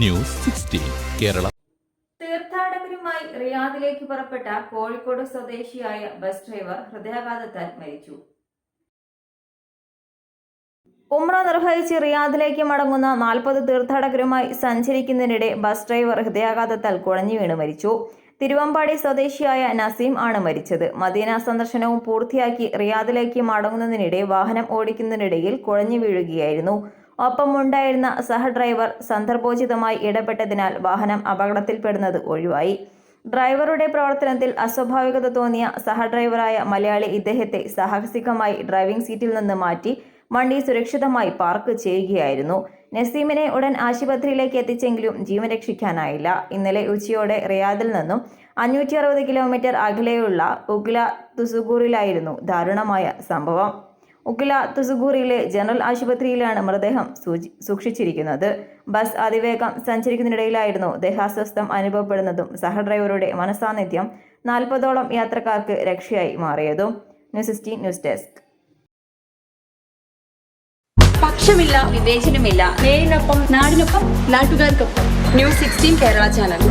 News sixteen Kerala. തീർത്ഥാടകരുമായി റിയാദിലേക്ക് പുറപ്പെട്ട കോഴിക്കോട് സ്വദേശിയായ ബസ് ഡ്രൈവർ ഹൃദയാഘാതത്താൽ മരിച്ചു. ഉമ്ര നിർവഹിച്ച് റിയാദിലേക്ക് മടങ്ങുന്ന നാൽപ്പത് തീർത്ഥാടകരുമായി സഞ്ചരിക്കുന്നതിനിടെ ബസ് ഡ്രൈവർ ഹൃദയാഘാതത്താൽ കുഴഞ്ഞു വീണ് മരിച്ചു. തിരുവമ്പാടി സ്വദേശിയായ നസീം ആണ് മരിച്ചത്. മദീന സന്ദർശനവും പൂർത്തിയാക്കി റിയാദിലേക്ക് മടങ്ങുന്നതിനിടെ വാഹനം ഓടിക്കുന്നതിനിടയിൽ കുഴഞ്ഞു വീഴുകയായിരുന്നു. ഒപ്പമുണ്ടായിരുന്ന സഹഡ്രൈവർ സന്ദർഭോചിതമായി ഇടപെട്ടതിനാൽ വാഹനം അപകടത്തിൽപ്പെടുന്നത് ഒഴിവായി. ഡ്രൈവറുടെ പ്രവർത്തനത്തിൽ അസ്വാഭാവികത തോന്നിയ സഹ ഡ്രൈവറായ മലയാളി ഇദ്ദേഹത്തെ സാഹസികമായി ഡ്രൈവിംഗ് സീറ്റിൽ നിന്ന് മാറ്റി വണ്ടി സുരക്ഷിതമായി പാർക്ക് ചെയ്യുകയായിരുന്നു. നസീമിനെ ഉടൻ ആശുപത്രിയിലേക്ക് എത്തിച്ചെങ്കിലും ജീവൻ രക്ഷിക്കാനായില്ല. ഇന്നലെ ഉച്ചയോടെ റിയാദിൽ നിന്നും അഞ്ഞൂറ്റി അറുപത് കിലോമീറ്റർ അകലെയുള്ള ഉഗ്ല തുസുഗൂറിലായിരുന്നു ദാരുണമായ സംഭവം. ഉക്കില തുസുഗൂറിയിലെ ജനറൽ ആശുപത്രിയിലാണ് മൃതദേഹം സൂക്ഷിച്ചിരിക്കുന്നത്. ബസ് അതിവേഗം സഞ്ചരിക്കുന്നതിനിടയിലായിരുന്നു ദേഹാസ്വസ്ഥം അനുഭവപ്പെടുന്നതും സഹഡ്രൈവറുടെ മനസാന്നിധ്യം നാൽപ്പതോളം യാത്രക്കാർക്ക് രക്ഷയായി മാറിയതും. News sixteen news desk. പക്ഷമില്ല വിവേചനമില്ല. നേരിനൊപ്പം നാടിനൊപ്പം നാട്ടുകാർക്കൊപ്പം. News sixteen Kerala channel.